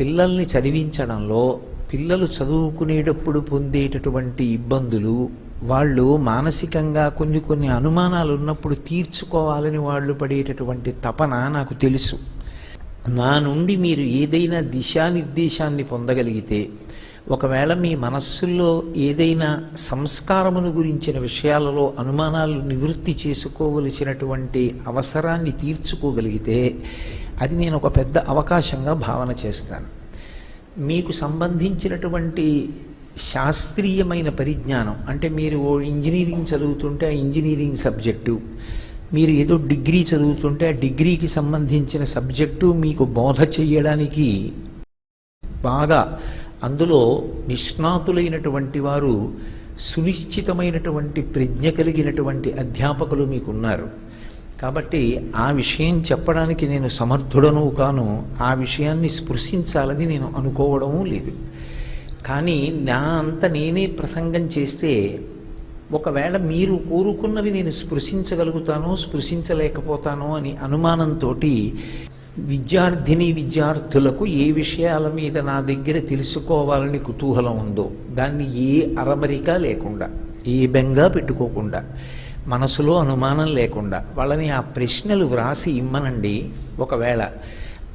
పిల్లల్ని చదివించడంలో పిల్లలు చదువుకునేటప్పుడు పొందేటటువంటి ఇబ్బందులు వాళ్ళు మానసికంగా కొన్ని కొన్ని అనుమానాలు ఉన్నప్పుడు తీర్చుకోవాలని వాళ్ళు పడేటటువంటి తపన నాకు తెలుసు. నా నుండి మీరు ఏదైనా దిశానిర్దేశాన్ని పొందగలిగితే ఒకవేళ మీ మనస్సుల్లో ఏదైనా సంస్కారమును గురించిన విషయాలలో అనుమానాలు నివృత్తి చేసుకోవలసినటువంటి అవసరాన్ని తీర్చుకోగలిగితే అది నేను ఒక పెద్ద అవకాశంగా భావన చేస్తాను. మీకు సంబంధించినటువంటి శాస్త్రీయమైన పరిజ్ఞానం అంటే మీరు ఓ ఇంజనీరింగ్ చదువుతుంటే ఆ ఇంజనీరింగ్ సబ్జెక్టు మీరు ఏదో డిగ్రీ చదువుతుంటే ఆ డిగ్రీకి సంబంధించిన సబ్జెక్టు మీకు బోధ చేయడానికి బాగా అందులో నిష్ణాతులైనటువంటి వారు సునిశ్చితమైనటువంటి ప్రజ్ఞ కలిగినటువంటి అధ్యాపకులు మీకున్నారు. కాబట్టి ఆ విషయం చెప్పడానికి నేను సమర్థుడను కాను ఆ విషయాన్ని స్పృశించాలని నేను అనుకోవడము లేదు. కానీ నా అంత నేనే ప్రసంగం చేస్తే ఒకవేళ మీరు కోరుకున్నవి నేను స్పృశించగలుగుతానో స్పృశించలేకపోతానో అని అనుమానంతో విద్యార్థిని విద్యార్థులకు ఏ విషయాల మీద నా దగ్గర తెలుసుకోవాలని కుతూహలం ఉందో దాన్ని ఏ అరమరిక లేకుండా ఏ బెంగా పెట్టుకోకుండా మనసులో అనుమానం లేకుండా వాళ్ళని ఆ ప్రశ్నలు వ్రాసి ఇమ్మనండి ఒకవేళ.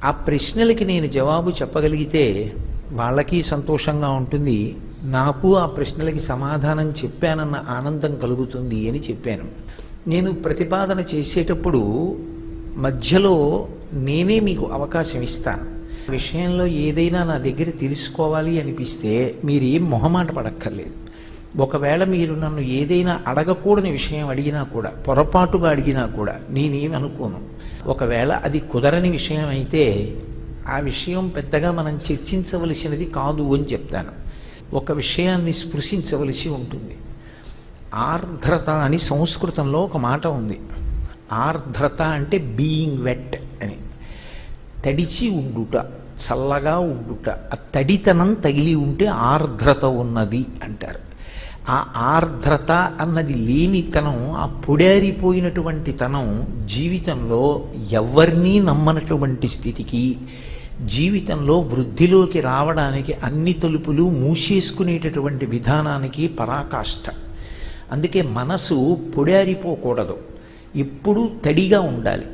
ఆ ప్రశ్నలకి నేను జవాబు చెప్పగలిగితే వాళ్ళకి సంతోషంగా ఉంటుంది నాకు ఆ ప్రశ్నలకి సమాధానం చెప్పానన్న ఆనందం కలుగుతుంది అని చెప్పాను. నేను ప్రతిపాదన చేసేటప్పుడు మధ్యలో నేనే మీకు అవకాశం ఇస్తాను. విషయంలో ఏదైనా నా దగ్గర తెలుసుకోవాలి అనిపిస్తే మీరు ఏం మొహమాట పడక్కర్లేదు. ఒకవేళ మీరు నన్ను ఏదైనా అడగకూడని విషయం అడిగినా కూడా పొరపాటుగా అడిగినా కూడా నేనేమి అనుకోను. ఒకవేళ అది కుదరని విషయం అయితే ఆ విషయం పెద్దగా మనం చర్చించవలసినది కాదు అని చెప్తాను. ఒక విషయాన్ని స్పృశించవలసి ఉంటుంది. ఆర్ద్రత అని సంస్కృతంలో ఒక మాట ఉంది. ఆర్ద్రత అంటే బీయింగ్ వెట్ అని. తడిచి ఉండుట చల్లగా ఉండుట ఆ తడితనం తగిలి ఉంటే ఆర్ద్రత ఉన్నది అంటారు. ఆ ఆర్ద్రత అన్నది లేనితనం ఆ పొడారిపోయినటువంటి తనం జీవితంలో ఎవరినీ నమ్మనటువంటి స్థితికి జీవితంలో వృద్ధిలోకి రావడానికి అన్ని తలుపులు మూసేసుకునేటటువంటి విధానానికి పరాకాష్ట. అందుకే మనసు పొడారిపోకూడదు. ఎప్పుడూ తడిగా ఉండాలి.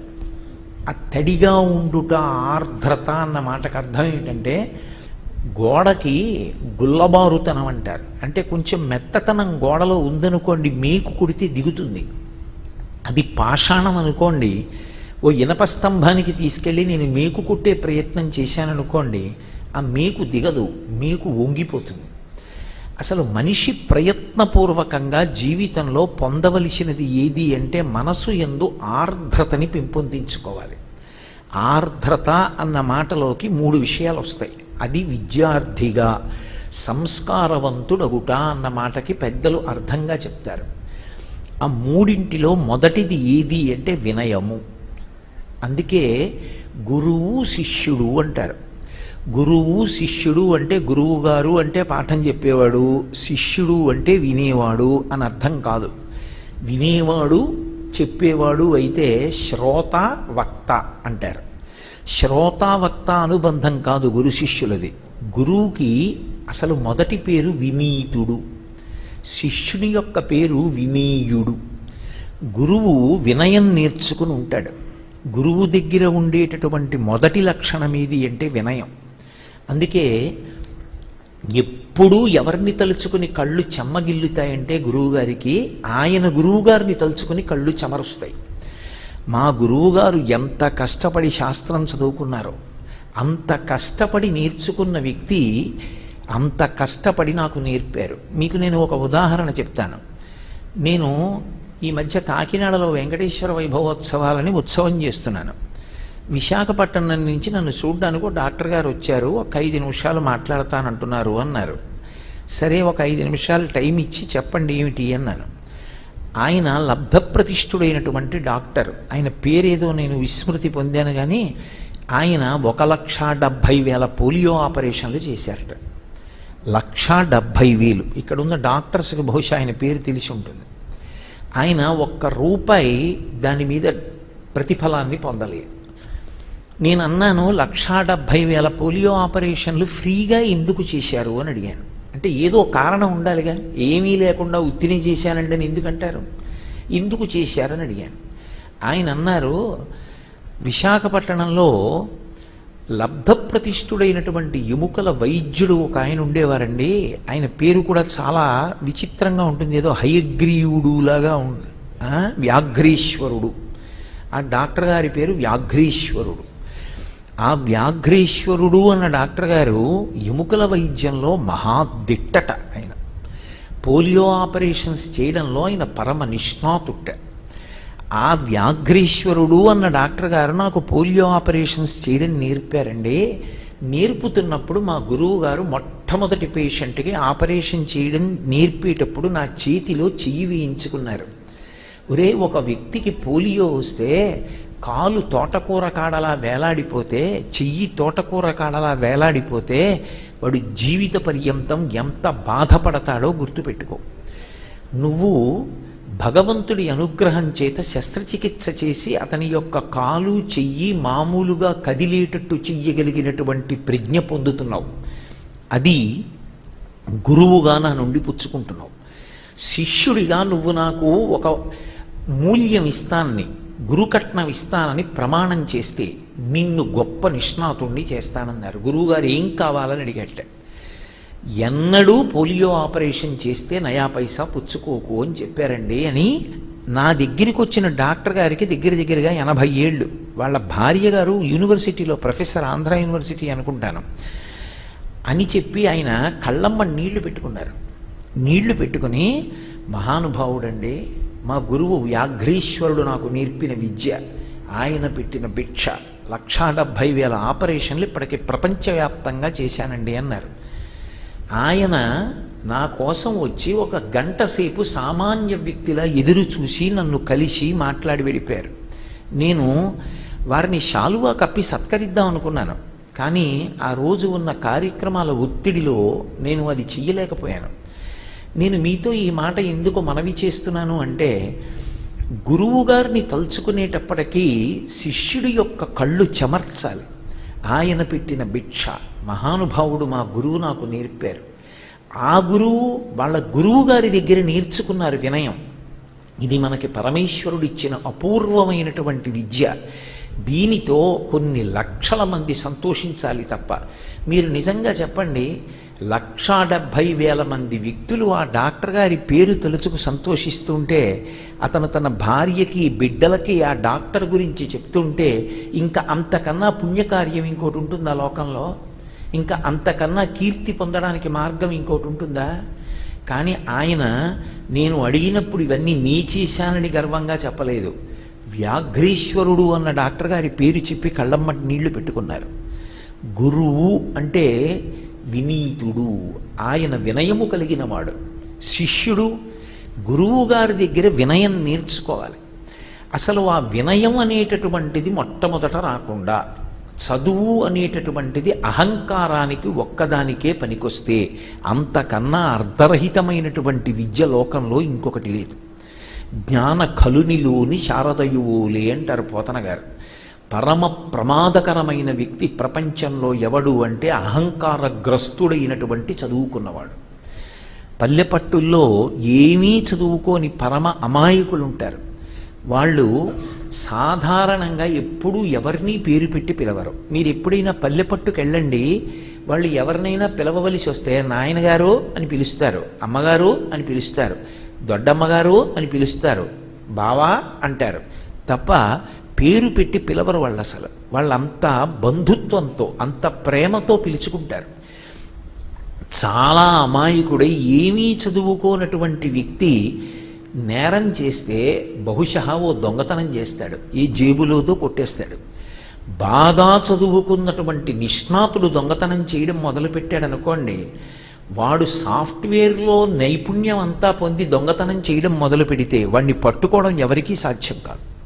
ఆ తడిగా ఉండుట ఆర్ద్రత అన్న మాటకు అర్థం ఏంటంటే గోడకి గుల్లబారుతనం అంటారు. అంటే కొంచెం మెత్తతనం గోడలో ఉందనుకోండి మేకు కుడితే దిగుతుంది. అది పాషాణం అనుకోండి ఓ ఇనప స్తంభానికి తీసుకెళ్ళి నేను మేకు కుట్టే ప్రయత్నం చేశాననుకోండి ఆ మేకు దిగదు మేకు వంగిపోతుంది. అసలు మనిషి ప్రయత్నపూర్వకంగా జీవితంలో పొందవలసినది ఏది అంటే మనసు ఎందు ఆర్ద్రతని పెంపొందించుకోవాలి. ఆర్ద్రత అన్న మాటలోకి మూడు విషయాలు వస్తాయి అది విద్యార్థిగా సంస్కారవంతుడగుట అన్న మాటకి పెద్దలు అర్థంగా చెప్తారు. ఆ మూడింటిలో మొదటిది ఏది అంటే వినయము. అందుకే గురువు శిష్యుడు అంటారు. గురువు శిష్యుడు అంటే గురువు గారు అంటే పాఠం చెప్పేవాడు శిష్యుడు అంటే వినేవాడు అని అర్థం కాదు. వినేవాడు చెప్పేవాడు అయితే శ్రోత వక్త అంటారు. శ్రోతావక్త అనుబంధం కాదు గురు శిష్యులది. గురువుకి అసలు మొదటి పేరు వినీతుడు శిష్యుని యొక్క పేరు వినీయుడు గురువు వినయం నేర్చుకుని ఉంటాడు. గురువు దగ్గర ఉండేటటువంటి మొదటి లక్షణం ఏది అంటే వినయం. అందుకే ఎప్పుడూ ఎవరిని తలుచుకుని కళ్ళు చెమ్మగిల్లుతాయంటే గురువుగారికి ఆయన గురువుగారిని తలుచుకుని కళ్ళు చెమరుస్తాయి. మా గురువుగారు ఎంత కష్టపడి శాస్త్రం చదువుకున్నారో అంత కష్టపడి నేర్చుకున్న వ్యక్తి అంత కష్టపడి నాకు నేర్పారు. మీకు నేను ఒక ఉదాహరణ చెప్తాను. నేను ఈ మధ్య కాకినాడలో వెంకటేశ్వర వైభవోత్సవాలని ఉత్సవం చేస్తున్నాను. విశాఖపట్నం నుంచి నన్ను చూడడానికి ఒక డాక్టర్ గారు వచ్చారు. ఒక ఐదు నిమిషాలు మాట్లాడతానంటున్నారు అన్నారు. సరే ఒక ఐదు నిమిషాలు టైం ఇచ్చి చెప్పండి ఏమిటి అన్నాను. ఆయన లబ్ధప్రతిష్ఠుడైనటువంటి డాక్టర్. ఆయన పేరేదో నేను విస్మృతి పొందాను కానీ ఆయన ఒక లక్ష డెబ్భై వేల పోలియో ఆపరేషన్లు చేశారట. లక్ష డెబ్భై వేలు. ఇక్కడ ఉన్న డాక్టర్స్కి బహుశా ఆయన పేరు తెలిసి ఉంటుంది. ఆయన ఒక్క రూపాయి దాని మీద ప్రతిఫలాన్ని పొందలేదు నేను అన్నాను లక్షా డెబ్భై వేల పోలియో ఆపరేషన్లు ఫ్రీగా ఎందుకు చేశారు అని అడిగాను. అంటే ఏదో కారణం ఉండాలిగా ఏమీ లేకుండా ఉత్తిని చేశానండి అని ఎందుకంటారు ఎందుకు చేశారని అడిగాను. ఆయన అన్నారు విశాఖపట్నంలో లబ్ధప్రతిష్ఠుడైనటువంటి ఎముకల వైద్యుడు ఒక ఆయన ఉండేవారండి. ఆయన పేరు కూడా చాలా విచిత్రంగా ఉంటుంది. ఏదో హయగ్రీవుడు లాగా ఉం- ఆ, వ్యాఘ్రీశ్వరుడు. ఆ డాక్టర్ గారి పేరు వ్యాఘ్రీశ్వరుడు. ఆ వ్యాఘ్రేశ్వరుడు అన్న డాక్టర్ గారు ఎముకల వైద్యంలో మహాదిట్టట ఆయన. పోలియో ఆపరేషన్స్ చేయడంలో ఆయన పరమ నిష్ణాతుట్ట. ఆ వ్యాఘ్రేశ్వరుడు అన్న డాక్టర్ గారు నాకు పోలియో ఆపరేషన్స్ చేయడం నేర్పారండి. నేర్పుతున్నప్పుడు మా గురువు గారు మొట్టమొదటి పేషెంట్కి ఆపరేషన్ చేయడం నేర్పేటప్పుడు నా చేతిలో చెయ్యి వేయించుకున్నారు. ఒరే ఒక వ్యక్తికి పోలియో వస్తే కాలు తోటకూర కాడలా వేలాడిపోతే చెయ్యి తోటకూర కాడలా వేలాడిపోతే వాడు జీవిత పర్యంతం ఎంత బాధపడతాడో గుర్తుపెట్టుకో. నువ్వు భగవంతుడి అనుగ్రహం చేత శస్త్రచికిత్స చేసి అతని యొక్క కాలు చెయ్యి మామూలుగా కదిలేటట్టు చెయ్యగలిగినటువంటి ప్రజ్ఞ పొందుతున్నావు. అది గురువుగా నా నుండి పుచ్చుకుంటున్నావు. శిష్యుడిగా నువ్వు నాకు ఒక మూల్యం ఇస్తాన్ని గురుకట్నం ఇస్తానని ప్రమాణం చేస్తే నిన్ను గొప్ప నిష్ణాతుణ్ణి చేస్తానన్నారు. గురువుగారు ఏం కావాలని అడిగట్ట ఎన్నడూ పోలియో ఆపరేషన్ చేస్తే నయా పైసా పుచ్చుకోకు అని చెప్పారండి అని నా దగ్గరికి వచ్చిన డాక్టర్ గారికి దగ్గర దగ్గరగా ఎనభై ఏళ్ళు. వాళ్ళ భార్య గారు యూనివర్సిటీలో ప్రొఫెసర్ ఆంధ్ర యూనివర్సిటీ అనుకుంటాను. అని చెప్పి ఆయన కళ్ళమ్మ నీళ్ళు పెట్టుకున్నారు. నీళ్ళు పెట్టుకుని మహానుభావుడండి మా గురువు వ్యాఘ్రీశ్వరుడు నాకు నేర్పిన విద్య ఆయన పెట్టిన భిక్ష లక్షా డెబ్భై వేల ఆపరేషన్లు ఇప్పటికి ప్రపంచవ్యాప్తంగా చేశానండి అన్నారు. ఆయన నా కోసం వచ్చి ఒక గంట సేపు సామాన్య వ్యక్తిలా ఎదురు చూసి నన్ను కలిసి మాట్లాడి వెళ్ళిపోయారు. నేను వారిని శాలువా కప్పి సత్కరిద్దాం అనుకున్నాను. కానీ ఆ రోజు ఉన్న కార్యక్రమాల ఒత్తిడిలో నేను అది చెయ్యలేకపోయాను. నేను మీతో ఈ మాట ఎందుకు మనవి చేస్తున్నాను అంటే గురువు గారిని తలుచుకునేటప్పటికీ శిష్యుడి యొక్క కళ్ళు చెమర్చాలి. ఆయన పెట్టిన భిక్ష మహానుభావుడు మా గురువు నాకు నేర్పారు. ఆ గురువు వాళ్ళ గురువు గారి దగ్గర నేర్చుకున్నారు వినయం. ఇది మనకి పరమేశ్వరుడు ఇచ్చిన అపూర్వమైనటువంటి విద్య. దీనితో కొన్ని లక్షల మంది సంతోషించాలి తప్ప. మీరు నిజంగా చెప్పండి లక్షా డెబ్భై వేల మంది వ్యక్తులు ఆ డాక్టర్ గారి పేరు తలుచుకు సంతోషిస్తుంటే అతను తన భార్యకి బిడ్డలకి ఆ డాక్టర్ గురించి చెప్తుంటే ఇంకా అంతకన్నా పుణ్యకార్యం ఇంకోటి ఉంటుందా లోకంలో? ఇంకా అంతకన్నా కీర్తి పొందడానికి మార్గం ఇంకోటి ఉంటుందా? కానీ ఆయన నేను అడిగినప్పుడు ఇవన్నీ నీ చేశానని గర్వంగా చెప్పలేదు. వ్యాఘ్రేశ్వరుడు అన్న డాక్టర్ గారి పేరు చెప్పి కళ్ళమ్మటి నీళ్ళు పెట్టుకున్నారు. గురువు అంటే వినీతుడు ఆయన వినయము కలిగినవాడు శిష్యుడు గురువు గారి దగ్గర వినయం నేర్చుకోవాలి. అసలు ఆ వినయం అనేటటువంటిది మొట్టమొదట రాకుండా చదువు అనేటటువంటిది అహంకారానికి ఒక్కదానికే పనికొస్తే అంతకన్నా అర్ధరహితమైనటువంటి విద్య లోకంలో ఇంకొకటి లేదు. జ్ఞాన కలునిలోని శారదయువులే అంటారు పోతన గారు. పరమ ప్రమాదకరమైన వ్యక్తి ప్రపంచంలో ఎవడు అంటే అహంకారగ్రస్తుడైనటువంటి చదువుకున్నవాడు. పల్లెపట్టుల్లో ఏమీ చదువుకోని పరమ అమాయకులు ఉంటారు వాళ్ళు సాధారణంగా ఎప్పుడూ ఎవరిని పేరు పెట్టి పిలవరు. మీరు ఎప్పుడైనా పల్లెపట్టుకు వెళ్ళండి వాళ్ళు ఎవరినైనా పిలవవలసి వస్తే నాయనగారు అని పిలుస్తారు అమ్మగారు అని పిలుస్తారు దొడ్డమ్మగారు అని పిలుస్తారు బావా అంటారు. తప్ప పేరు పెట్టి పిలవరు వాళ్ళు అసలు వాళ్ళంతా బంధుత్వంతో అంత ప్రేమతో పిలుచుకుంటారు. చాలా అమాయకుడై ఏమీ చదువుకోనటువంటి వ్యక్తి నేరం చేస్తే బహుశా ఓ దొంగతనం చేస్తాడు ఈ జేబులోదో కొట్టేస్తాడు. బాగా చదువుకున్నటువంటి నిష్ణాతుడు దొంగతనం చేయడం మొదలుపెట్టాడు అనుకోండి వాడు సాఫ్ట్వేర్లో నైపుణ్యం అంతా పొంది దొంగతనం చేయడం మొదలు పెడితే వాడిని పట్టుకోవడం ఎవరికీ సాధ్యం కాదు.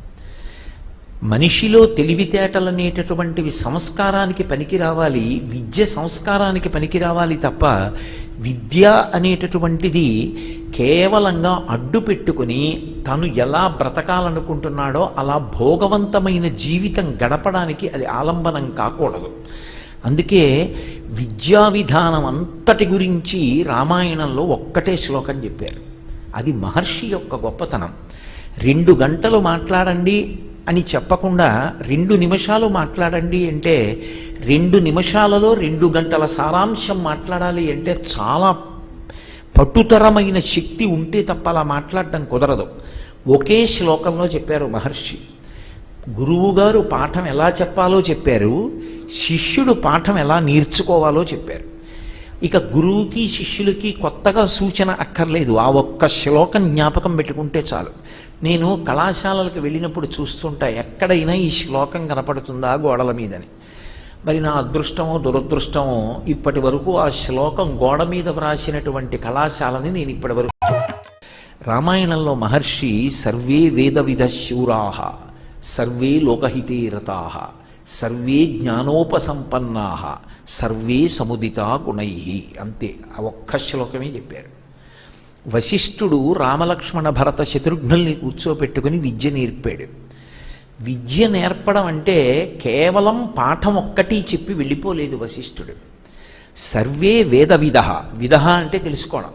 మనిషిలో తెలివితేటలనేటటువంటివి సంస్కారానికి పనికి రావాలి విద్య సంస్కారానికి పనికి రావాలి తప్ప విద్య అనేటటువంటిది కేవలంగా అడ్డు పెట్టుకుని తను ఎలా బ్రతకాలనుకుంటున్నాడో అలా భోగవంతమైన జీవితం గడపడానికి అది ఆలంబనం కాకూడదు. అందుకే విద్యా విధానం అంతటి గురించి రామాయణంలో ఒక్కటే శ్లోకం చెప్పారు. అది మహర్షి యొక్క గొప్పతనం. రెండు గంటలు మాట్లాడండి అని చెప్పకుండా రెండు నిమిషాలు మాట్లాడండి అంటే రెండు నిమిషాలలో రెండు గంటల సారాంశం మాట్లాడాలి అంటే చాలా పట్టుతరమైన శక్తి ఉంటే తప్ప అలా మాట్లాడడం కుదరదు. ఒకే శ్లోకంలో చెప్పారు మహర్షి. గురువుగారు పాఠం ఎలా చెప్పాలో చెప్పారు శిష్యుడు పాఠం ఎలా నేర్చుకోవాలో చెప్పారు. ఇక గురువుకి శిష్యులకి కొత్తగా సూచన అక్కర్లేదు. ఆ ఒక్క శ్లోకం జ్ఞాపకం పెట్టుకుంటే చాలు. నేను కళాశాలలకు వెళ్ళినప్పుడు చూస్తుంటా ఎక్కడైనా ఈ శ్లోకం కనపడుతుందా గోడల మీదని. మరి నా అదృష్టమో దురదృష్టమో ఇప్పటి వరకు ఆ శ్లోకం గోడ మీద వ్రాసినటువంటి కళాశాలని నేను ఇప్పటి వరకు రామాయణంలో మహర్షి సర్వే వేదవిధ శూరాహ సర్వే లోకహితీరతాహ సర్వే జ్ఞానోపసంపన్నా సర్వే సముదితా గుణై అంతే. ఆ ఒక్క శ్లోకమే చెప్పారు. వశిష్ఠుడు రామలక్ష్మణ భరత శత్రుఘ్నుల్ని కూర్చోపెట్టుకుని విద్య నేర్పాడు. విద్య నేర్పడం అంటే కేవలం పాఠం ఒక్కటి చెప్పి వెళ్ళిపోలేదు వశిష్ఠుడు. సర్వే వేద విధ విధ అంటే తెలుసుకోవడం.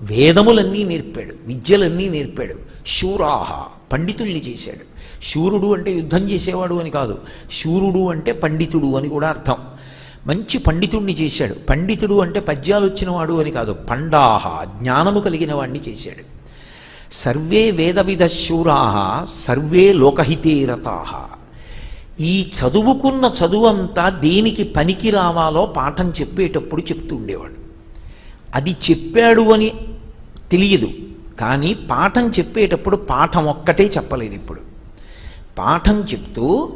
వేదములన్నీ నేర్పాడు విద్యలన్నీ నేర్పాడు. శూరాహ పండితుల్ని చేశాడు. శూరుడు అంటే యుద్ధం చేసేవాడు అని కాదు. శూరుడు అంటే పండితుడు అని కూడా అర్థం. మంచి పండితుణ్ణి చేశాడు. పండితుడు అంటే పద్యాలు వచ్చినవాడు అని కాదు పండాహ జ్ఞానము కలిగిన వాడిని చేశాడు. సర్వే వేదవిధ శూరాహ సర్వే లోకహితేరతాహ. ఈ చదువుకున్న చదువంతా దేనికి పనికి రావాలో పాఠం చెప్పేటప్పుడు చెప్తూ ఉండేవాడు. అది చెప్పాడు అని తెలియదు కానీ పాఠం చెప్పేటప్పుడు పాఠం ఒక్కటే చెప్పలేదు ఇప్పుడు పాఠం చెప్తూ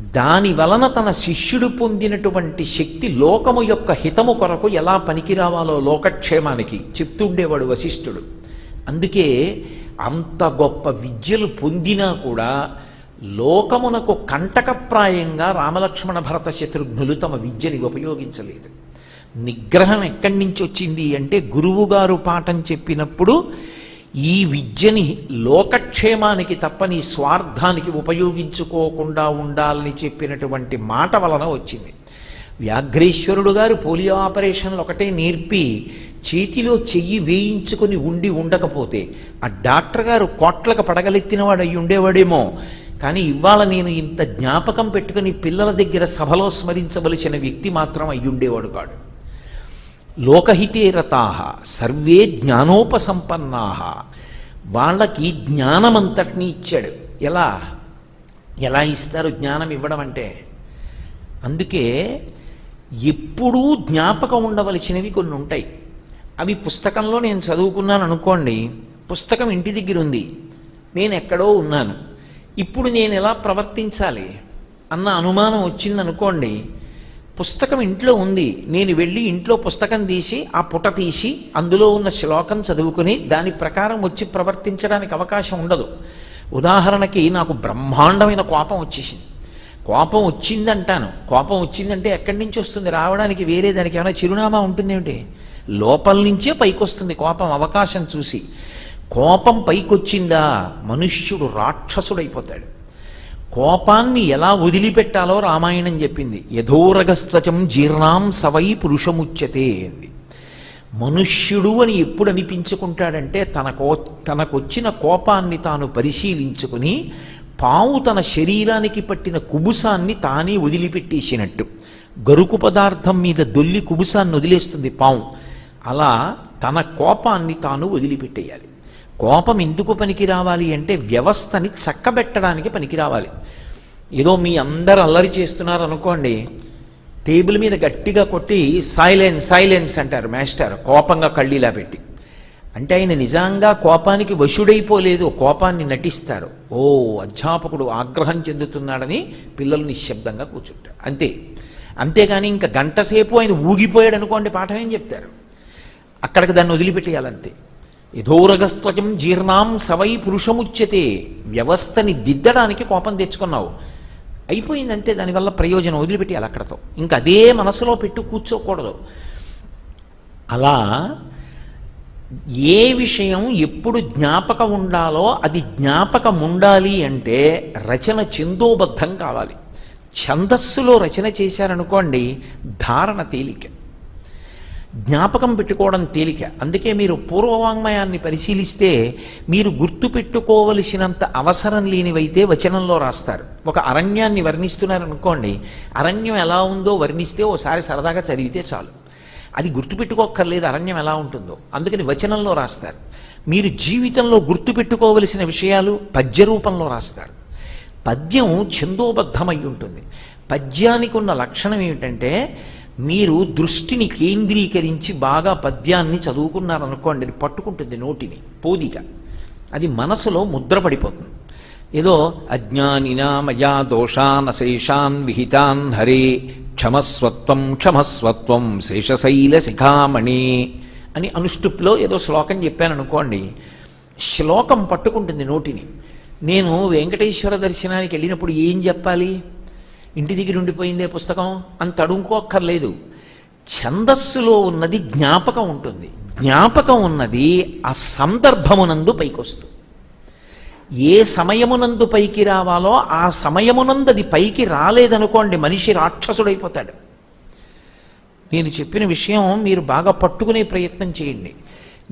దాని వలన తన శిష్యుడు పొందినటువంటి శక్తి లోకము యొక్క హితము కొరకు ఎలా పనికిరావాలో లోకక్షేమానికి చెప్తుండేవాడు వశిష్ఠుడు. అందుకే అంత గొప్ప విద్యలు పొందినా కూడా లోకమునకు కంటకప్రాయంగా రామలక్ష్మణ భరత శత్రుఘ్నులు తమ విద్యని ఉపయోగించలేదు. నిగ్రహం ఎక్కడి నుంచి వచ్చింది అంటే గురువుగారు పాఠం చెప్పినప్పుడు ఈ విద్యని లోకక్షేమానికి తప్ప నీ స్వార్థానికి ఉపయోగించుకోకుండా ఉండాలని చెప్పినటువంటి మాట వలన వచ్చింది. వ్యాఘ్రేశ్వరుడు గారు పోలియో ఆపరేషన్లు ఒకటే నేర్పి చేతిలో చెయ్యి వేయించుకొని ఉండి ఉండకపోతే ఆ డాక్టర్ గారు కోట్లకు పడగలెత్తినవాడు అయి ఉండేవాడేమో. కానీ ఇవాళ నేను ఇంత జ్ఞాపకం పెట్టుకుని పిల్లల దగ్గర సభలో స్మరించవలసిన వ్యక్తి మాత్రం అయ్యుండేవాడు కాడు. లోకహితే రతాహ సర్వే జ్ఞానోపసంపన్నా. వాళ్ళకి జ్ఞానమంతటిని ఇచ్చాడు. ఎలా? ఎలా ఇస్తారు జ్ఞానం ఇవ్వడం అంటే అందుకే ఎప్పుడూ జ్ఞాపకం ఉండవలసినవి కొన్ని ఉంటాయి. అవి పుస్తకంలో నేను చదువుకున్నాను అనుకోండి పుస్తకం ఇంటి దగ్గర ఉంది నేను ఎక్కడో ఉన్నాను. ఇప్పుడు నేను ఎలా ప్రవర్తించాలి? అన్న అనుమానం వచ్చిందనుకోండి పుస్తకం ఇంట్లో ఉంది. నేను వెళ్ళి ఇంట్లో పుస్తకం తీసి ఆ పుట తీసి అందులో ఉన్న శ్లోకం చదువుకుని దాని ప్రకారం వచ్చి ప్రవర్తించడానికి అవకాశం ఉండదు. ఉదాహరణకి నాకు బ్రహ్మాండమైన కోపం వచ్చేసింది. కోపం వచ్చిందంటాను. కోపం వచ్చిందంటే ఎక్కడి నుంచి వస్తుంది? రావడానికి వేరే దానికి ఏమైనా చిరునామా ఉంటుందేమిటి? లోపల నుంచే పైకొస్తుంది కోపం అవకాశం చూసి. కోపం పైకొచ్చిందా? మనుష్యుడు రాక్షసుడైపోతాడు. కోపాన్ని ఎలా వదిలిపెట్టాలో రామాయణం చెప్పింది. యథోరగస్త్వచం జీర్ణాం సవై పురుషముచ్యతే అంది మనుష్యుడు అని ఎప్పుడు అనిపించుకుంటాడంటే తనకో తనకొచ్చిన కోపాన్ని తాను పరిశీలించుకుని పావు తన శరీరానికి పట్టిన కుబుసాన్ని తానే వదిలిపెట్టేసినట్టు. గరుకు పదార్థం మీద దొల్లి కుబుసాన్ని వదిలేస్తుంది పావు. అలా తన కోపాన్ని తాను వదిలిపెట్టేయాలి. కోపం ఎందుకు పనికి రావాలి అంటే వ్యవస్థని చక్కబెట్టడానికి పనికి రావాలి ఏదో మీ అందరు అల్లరి చేస్తున్నారు అనుకోండి టేబుల్ మీద గట్టిగా కొట్టి సైలెన్స్ సైలెన్స్ అంటారు మాస్టర్ కోపంగా కళ్ళీలా పెట్టి. అంటే ఆయన నిజంగా కోపానికి వశుడైపోలేదు కోపాన్ని నటిస్తారు. ఓ అధ్యాపకుడు ఆగ్రహం చెందుతున్నాడని పిల్లలు నిశ్శబ్దంగా కూర్చుంటారు. అంతే. అంతేగాని ఇంకా గంట సేపు ఆయన ఊగిపోయాడు అనుకోండి పాఠం ఏం చెప్తారు? అక్కడికి దాన్ని వదిలిపెట్టేయాలంతే. యథోరగస్త్వజం జీర్ణాం సవై పురుషముచ్యతే. వ్యవస్థని దిద్దడానికి కోపం తెచ్చుకున్నావు. అయిపోయిందంటే దానివల్ల ప్రయోజనం వదిలిపెట్టి అక్కడతో ఇంకా అదే మనసులో పెట్టు కూర్చోకూడదు. అలా ఏ విషయం ఎప్పుడు జ్ఞాపకం ఉండాలో అది జ్ఞాపకం ఉండాలి అంటే రచన చిందోబద్ధం కావాలి. ఛందస్సులో రచన చేశారనుకోండి ధారణ తేలిక. జ్ఞాపకం పెట్టుకోవడం తేలిక. అందుకే మీరు పూర్వవాంగ్మయాన్ని పరిశీలిస్తే మీరు గుర్తుపెట్టుకోవలసినంత అవసరం లేనివైతే వచనంలో రాస్తారు. ఒక అరణ్యాన్ని వర్ణిస్తున్నారనుకోండి అరణ్యం ఎలా ఉందో వర్ణిస్తే ఓసారి సరదాగా చదివితే చాలు. అది గుర్తుపెట్టుకోక్కర్లేదు అరణ్యం ఎలా ఉంటుందో. అందుకని వచనంలో రాస్తారు. మీరు జీవితంలో గుర్తుపెట్టుకోవలసిన విషయాలు పద్య రూపంలో రాస్తారు. పద్యం ఛందోబద్ధమై ఉంటుంది. పద్యానికి ఉన్న లక్షణం ఏమిటంటే మీరు దృష్టిని కేంద్రీకరించి బాగా పద్యాన్ని చదువుకున్నారనుకోండి అది పట్టుకుంటుంది నోటిని పోదిక. అది మనసులో ముద్రపడిపోతుంది ఏదో అజ్ఞానినా మయా దోషాన్ అశేషాన్ విహితాన్ హరే క్షమస్వత్వం క్షమస్వత్వం శేషశైల శిఖామణి అని అనుష్టుప్లో ఏదో శ్లోకం చెప్పాను అనుకోండి శ్లోకం పట్టుకుంటుంది నోటిని. నేను వెంకటేశ్వర దర్శనానికి వెళ్ళినప్పుడు ఏం చెప్పాలి? ఇంటి దగ్గర ఉండిపోయిందే పుస్తకం? అంత అడుగుకోక్కర్లేదు ఛందస్సులో ఉన్నది జ్ఞాపకం ఉంటుంది. జ్ఞాపకం ఉన్నది ఆ సందర్భమునందు పైకొస్తుంది ఏ సమయమునందు పైకి రావాలో ఆ సమయమునందు అది పైకి రాలేదనుకోండి మనిషి రాక్షసుడైపోతాడు. నేను చెప్పిన విషయం మీరు బాగా పట్టుకునే ప్రయత్నం చేయండి.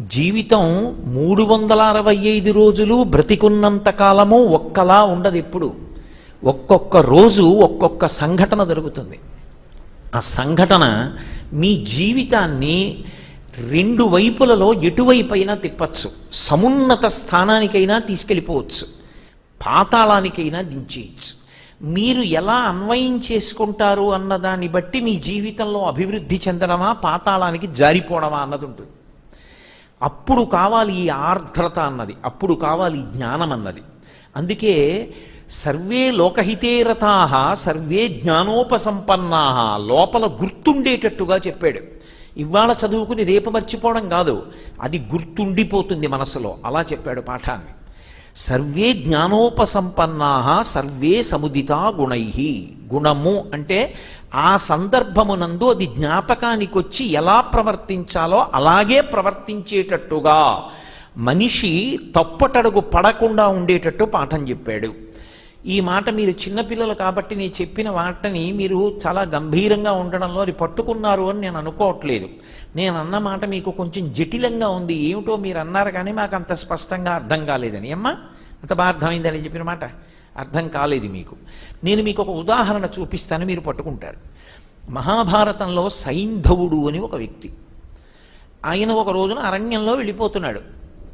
జీవితం మూడు వందల అరవై ఐదు రోజులు బ్రతికున్నంత కాలము ఒక్కలా ఉండదు ఎప్పుడు. ఒక్కొక్క రోజు ఒక్కొక్క సంఘటన జరుగుతుంది. ఆ సంఘటన మీ జీవితాన్ని రెండు వైపులలో ఎటువైపైనా తిప్పచ్చు. సమున్నత స్థానానికైనా తీసుకెళ్ళిపోవచ్చు. పాతాళానికైనా దించేయచ్చు. మీరు ఎలా అన్వయం చేసుకుంటారు అన్న దాన్ని బట్టి మీ జీవితంలో అభివృద్ధి చెందడమా పాతాళానికి జారిపోవడమా అన్నది ఉంటుంది. అప్పుడు కావాలి ఈ ఆర్ద్రత అన్నది. అప్పుడు కావాలి ఈ జ్ఞానం అన్నది. అందుకే సర్వే లోకహితేరథా సర్వే జ్ఞానోపసంపన్నా లోపల గుర్తుండేటట్టుగా చెప్పాడు. ఇవాళ చదువుకుని రేపు మర్చిపోవడం కాదు అది గుర్తుండిపోతుంది మనసులో అలా చెప్పాడు పాఠాన్ని. సర్వే జ్ఞానోపసంపన్నా సర్వే సముదితా గుణై. గుణము అంటే ఆ సందర్భమునందు అది జ్ఞాపకానికి వచ్చి ఎలా ప్రవర్తించాలో అలాగే ప్రవర్తించేటట్టుగా. మనిషి తప్పటడుగు పడకుండా ఉండేటట్టు పాఠం చెప్పాడు. ఈ మాట మీరు చిన్నపిల్లలు కాబట్టి నేను చెప్పిన వాటని మీరు చాలా గంభీరంగా ఉండడంలో అది పట్టుకున్నారు అని నేను అనుకోవట్లేదు. నేను అన్న మాట మీకు కొంచెం జటిలంగా ఉంది. ఏమిటో మీరు అన్నారు కానీ మాకు అంత స్పష్టంగా అర్థం కాలేదని. అమ్మా అంత బాగా అర్థమైందని చెప్పిన మాట? అర్థం కాలేదు మీకు. నేను మీకు ఒక ఉదాహరణ చూపిస్తాను మీరు పట్టుకుంటారు. మహాభారతంలో సైంధవుడు అని ఒక వ్యక్తి. ఆయన ఒక రోజున అరణ్యంలో వెళ్ళిపోతున్నాడు.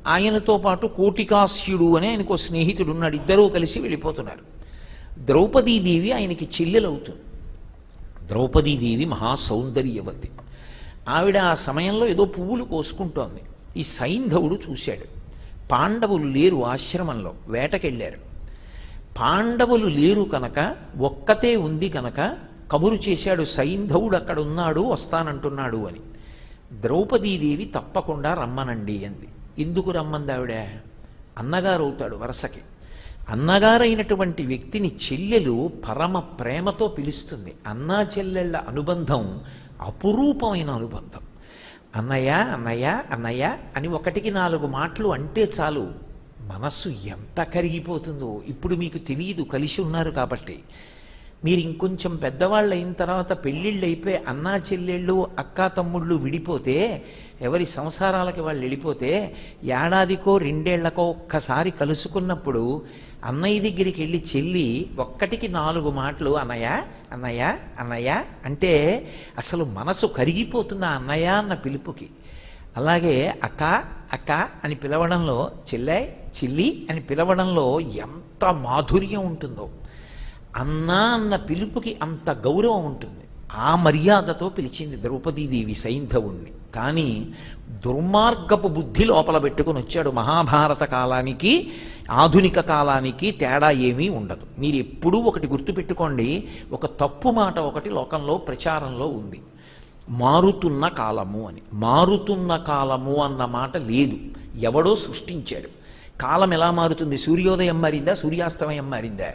ఆయనతో పాటు కోటికాస్యుడు అని ఆయనకు ఒక స్నేహితుడు ఉన్నాడు. ఇద్దరూ కలిసి వెళ్ళిపోతున్నారు. ద్రౌపదీదేవి ఆయనకి చెల్లెలవుతుంది. ద్రౌపదీదేవి మహాసౌందర్యవతి. ఆవిడ ఆ సమయంలో ఏదో పువ్వులు కోసుకుంటోంది. ఈ సైంధవుడు చూశాడు. పాండవులు లేరు ఆశ్రమంలో వేటకెళ్ళారు. పాండవులు లేరు కనుక ఒక్కతే ఉంది కనుక కబురు చేశాడు సైంధవుడు అక్కడ ఉన్నాడు వస్తానంటున్నాడు అని. ద్రౌపదీదేవి తప్పకుండా రమ్మనండి అంది. ఎందుకు రమ్మంది ఆవిడ. అన్నగారు అవుతాడు వరసకి. అన్నగారైనటువంటి వ్యక్తిని చెల్లెలు పరమ ప్రేమతో పిలుస్తుంది. అన్నా చెల్లెళ్ళ అనుబంధం అపురూపమైన అనుబంధం. అన్నయ్య అన్నయ్య అన్నయ్య అని ఒకటికి నాలుగు మాటలు అంటే చాలు మనస్సు ఎంత కరిగిపోతుందో ఇప్పుడు మీకు తెలియదు కలిసి ఉన్నారు కాబట్టి. మీరు ఇంకొంచెం పెద్దవాళ్ళు అయిన తర్వాత పెళ్ళిళ్ళు అయిపోయి అన్నా చెల్లెళ్ళు అక్కా తమ్ముళ్ళు విడిపోతే ఎవరి సంసారాలకి వాళ్ళు వెళ్ళిపోతే ఏడాదికో రెండేళ్ళకో ఒక్కసారి కలుసుకున్నప్పుడు అన్నయ్య దగ్గరికి వెళ్ళి చెల్లి ఒక్కటికి నాలుగు మాటలు అన్నయ్య అన్నయ్య అన్నయ్య అంటే అసలు మనసు కరిగిపోతుంది ఆ అన్నయ్య అన్న పిలుపుకి. అలాగే అక్క అక్క అని పిలవడంలో చెల్లె చిల్లి అని పిలవడంలో ఎంత మాధుర్యం ఉంటుందో. అన్నా అన్న పిలుపుకి అంత గౌరవం ఉంటుంది. ఆ మర్యాదతో పిలిచింది ద్రౌపదీదేవి సైంధవుణ్ణి. కానీ దుర్మార్గపు బుద్ధి లోపల పెట్టుకుని వచ్చాడు మహాభారత కాలానికి ఆధునిక కాలానికి తేడా ఏమీ ఉండదు. మీరు ఎప్పుడూ ఒకటి గుర్తుపెట్టుకోండి ఒక తప్పు మాట ఒకటి లోకంలో ప్రచారంలో ఉంది. మారుతున్న కాలము అని. మారుతున్న కాలము అన్న మాట లేదు. ఎవడో సృష్టించాడు. కాలం ఎలా మారుతుంది? సూర్యోదయం మారిందా? సూర్యాస్తమయం మారిందా?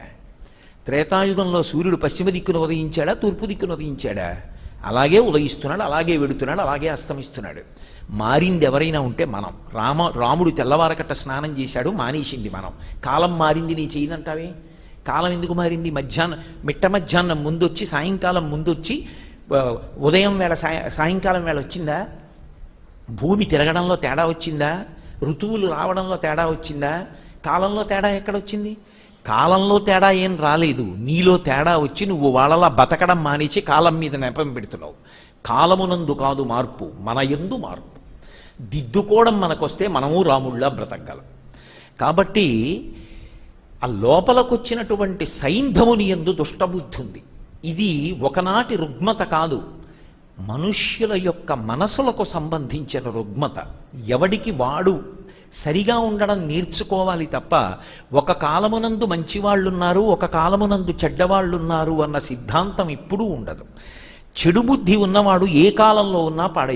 త్రేతాయుగంలో సూర్యుడు పశ్చిమ దిక్కును ఉదయించాడా? తూర్పు దిక్కును ఉదయించాడా? అలాగే ఉదయిస్తున్నాడు అలాగే వెడుతున్నాడు అలాగే అస్తమిస్తున్నాడు. మారింది ఎవరైనా ఉంటే మనం. రామ రాముడు తెల్లవారకట్ట స్నానం చేశాడు మానేసింది మనం. కాలం మారింది నీ చేయనంటావే కాలం ఎందుకు మారింది? మధ్యాహ్నం మిట్ట మధ్యాహ్నం ముందొచ్చి సాయంకాలం ముందొచ్చి ఉదయం వేళ సాయ సాయంకాలం వేళ వచ్చిందా? భూమి తిరగడంలో తేడా వచ్చిందా? ఋతువులు రావడంలో తేడా వచ్చిందా? కాలంలో తేడా ఎక్కడొచ్చింది కాలంలో తేడా ఏం రాలేదు. నీలో తేడా వచ్చి నువ్వు వాళ్ళలా బతకడం మానేసి కాలం మీద నెపం పెడుతున్నావు. కాలమునందు కాదు మార్పు మన ఎందు మార్పు. దిద్దుకోవడం మనకొస్తే మనము రాముళ్ళ బ్రతకగలం. కాబట్టి ఆ లోపలకొచ్చినటువంటి సైంధవుని ఎందు దుష్టబుద్ధి ఉంది ఇది ఒకనాటి రుగ్మత కాదు. మనుష్యుల యొక్క మనసులకు సంబంధించిన రుగ్మత. ఎవడికి వాడు సరిగా ఉండడం నేర్చుకోవాలి తప్ప ఒక కాలమునందు మంచివాళ్ళున్నారు ఒక కాలమునందు చెడ్డవాళ్ళున్నారు అన్న సిద్ధాంతం ఎప్పుడూ ఉండదు. చెడు బుద్ధి ఉన్నవాడు ఏ కాలంలో ఉన్నా పాడై